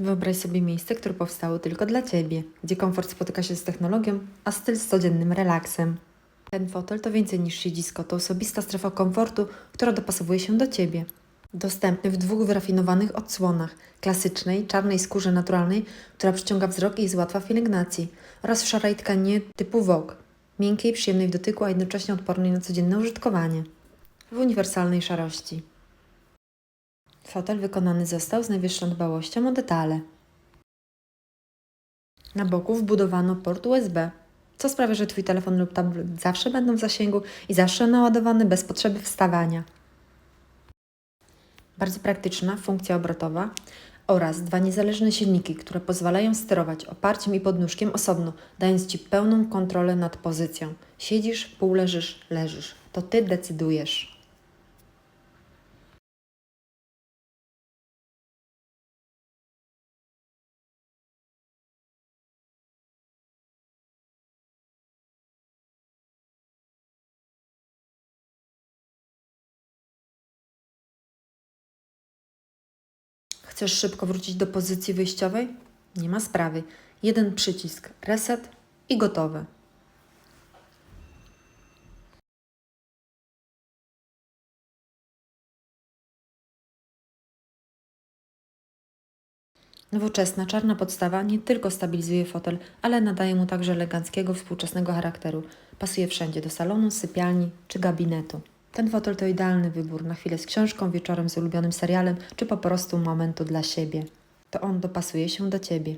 Wyobraź sobie miejsce, które powstało tylko dla Ciebie, gdzie komfort spotyka się z technologią, a styl z codziennym relaksem. Ten fotel to więcej niż siedzisko, to osobista strefa komfortu, która dopasowuje się do Ciebie. Dostępny w dwóch wyrafinowanych odsłonach klasycznej, czarnej skórze naturalnej, która przyciąga wzrok i jest łatwa w pielęgnacji, oraz w szarej tkaninie typu Vogue, miękkiej, przyjemnej w dotyku, a jednocześnie odpornej na codzienne użytkowanie. W uniwersalnej szarości. Fotel wykonany został z najwyższą dbałością o detale. Na boku wbudowano port USB, co sprawia, że Twój telefon lub tablet zawsze będą w zasięgu i zawsze naładowany bez potrzeby wstawania. Bardzo praktyczna funkcja obrotowa oraz dwa niezależne silniki, które pozwalają sterować oparciem i podnóżkiem osobno, dając Ci pełną kontrolę nad pozycją. Siedzisz, półleżysz, leżysz. To Ty decydujesz. Chcesz szybko wrócić do pozycji wyjściowej? Nie ma sprawy. Jeden przycisk reset i gotowe. Nowoczesna czarna podstawa nie tylko stabilizuje fotel, ale nadaje mu także eleganckiego, współczesnego charakteru. Pasuje wszędzie do salonu, sypialni czy gabinetu. Ten fotel to idealny wybór na chwilę z książką, wieczorem z ulubionym serialem, czy po prostu momentu dla siebie. To on dopasuje się do Ciebie.